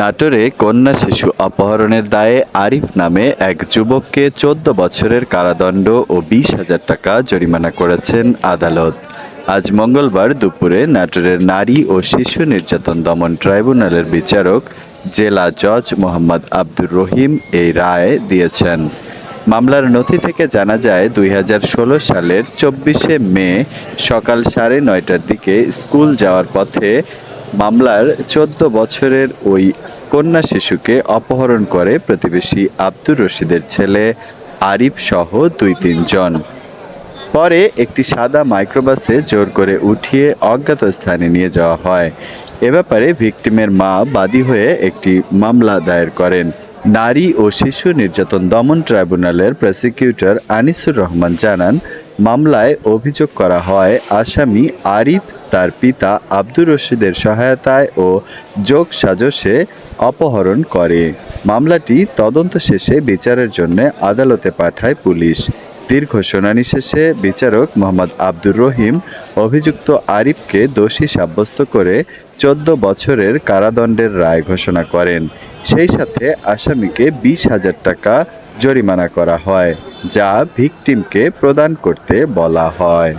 নাটোরে কন্যা শিশু অপহরণের দায়ে আরিফ নামে এক যুবককে চোদ্দ বছরের কারাদণ্ড ও বিশ হাজার টাকা জরিমানা করেছেন আদালত। আজ মঙ্গলবার দুপুরে নাটোরের নারী ও শিশু নির্যাতন দমন ট্রাইব্যুনালের বিচারক জেলা জজ মোহাম্মদ আব্দুর রহিম এই রায় দিয়েছেন। মামলার নথি থেকে জানা যায়, দুই হাজার ষোলো সালের চব্বিশে মে সকাল সাড়ে নয়টার দিকে স্কুল যাওয়ার পথে মামলার চোদ্দ বছরের ওই কন্যা শিশুকে অপহরণ করে প্রতিবেশী আব্দুর রশিদের ছেলে আরিফ সহ দুই তিনজন। পরে একটি সাদা মাইক্রোবাসে জোর করে উঠিয়ে অজ্ঞাত স্থানে নিয়ে যাওয়া হয়। এ ব্যাপারে ভিকটিমের মা বাদী হয়ে একটি মামলা দায়ের করেন। নারী ও শিশু নির্যাতন দমন ট্রাইব্যুনালের প্রসিকিউটর আনিসুর রহমান জানান, মামলায় অভিযোগ করা হয় আসামি আরিফ, তার পিতা আব্দুর রশিদের সহায়তায় ও যোগ সাজসে অপহরণ করে। মামলাটি তদন্ত শেষে বিচারের জন্য আদালতে পাঠায় পুলিশ। দীর্ঘ শুনানি শেষে বিচারক মোহাম্মদ আব্দুর রহিম অভিযুক্ত আরিফকে দোষী সাব্যস্ত করে চোদ্দ বছরের কারাদণ্ডের রায় ঘোষণা করেন। সেই সাথে আসামিকে বিশ হাজার টাকা জরিমানা করা হয়, যা ভিকটিমকে প্রদান করতে বলা হয়।